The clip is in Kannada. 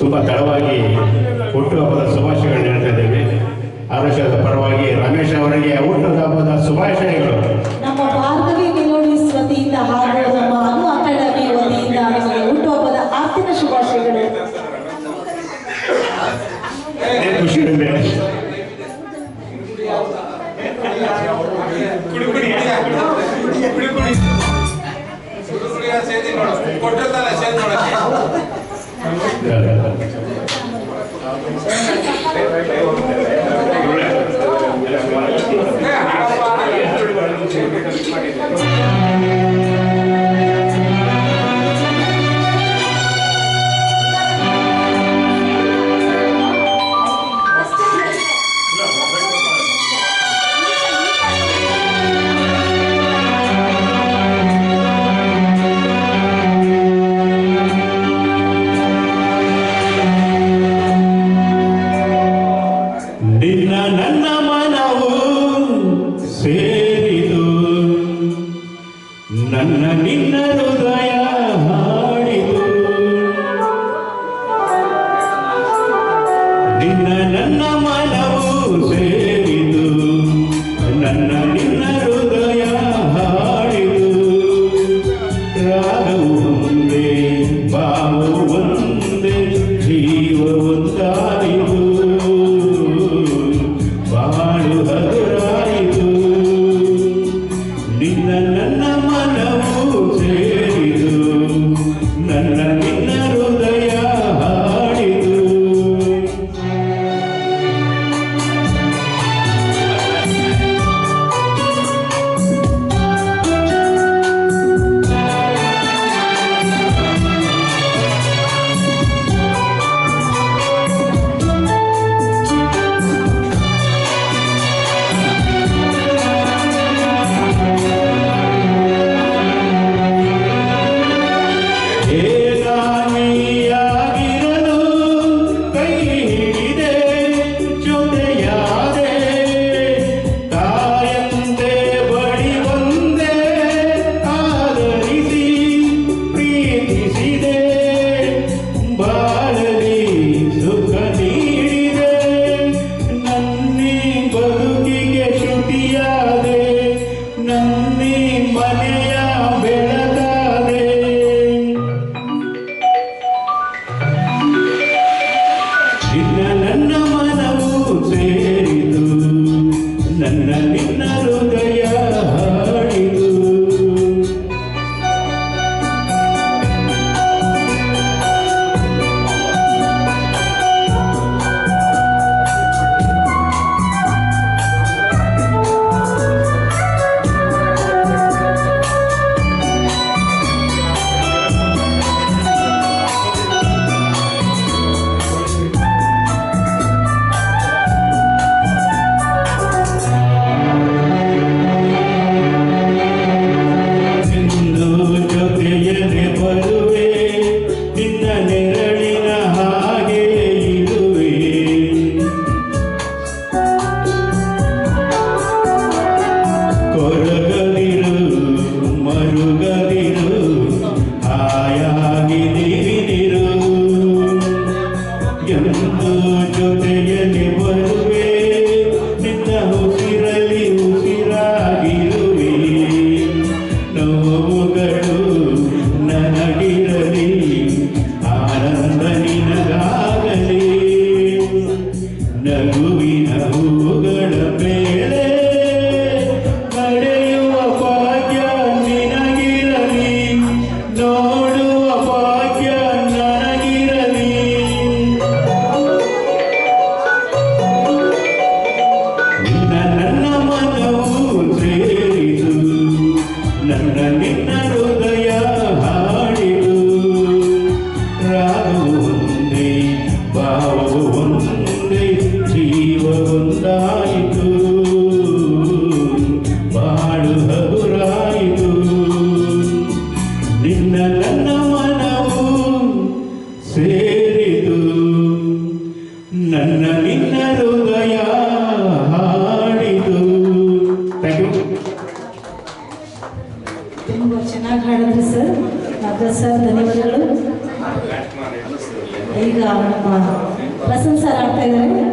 ತುಂಬ ತಡವಾಗಿ ಹುಟ್ಟುಹಬ್ಬದ ಶುಭಾಶಯಗಳು ಹೇಳ್ತಾ ಇದ್ದೇವೆ. ಆರೋಗ್ಯದ ಪರವಾಗಿ ರಮೇಶ್ ಅವರಿಗೆ ಹುಟ್ಟುಹಬ್ಬದ ಶುಭಾಶಯಗಳು. ನಮ್ಮ ಭಾರ್ಗವಿ ಮೆಲೋಡಿಸ್ ವತಿಯಿಂದ ಹಾಗೂ ನಮ್ಮ ಅನು ಅಕಾಡೆಮಿ ವತಿಯಿಂದ ನಿಮಗೆ ಹುಟ್ಟುಹಬ್ಬದ ಆರ್ಥಿಕ ಶುಭಾಶಯಗಳು. ಖುಷಿ ಕೊಟ್ಟಿರ್ತಾನೆ ಸೇದ್ ನೋಡಕ್ಕೆ Yeah. ಸೇರಿದು ನನ್ನ ನಿನ್ನ ಹೃದಯ ಹಾಡಿದು ನಿನ್ನ ನನ್ನ ಮನವು ಸೇರಿದು ನನ್ನ ನಿನ್ನ ಹೃದಯ ಹಾಡಿದು ನನ್ನ ನಿನ್ನ ಹೃದಯ ಹಾಡಿದು ಥ್ಯಾಂಕ್ ಯು ತುಂಬ ಚೆನ್ನಾಗಿ ಹಾಡಿದ್ರಿ ಸರ್. ನಾಗರಾಜ್ ಸರ್, ಧನ್ಯವಾದಗಳು. ಈಗ ನಮ್ಮ ಪ್ರಸನ್ನ ಸರ್ ಆಡ್ತಾ ಇದ್ದಾರೆ.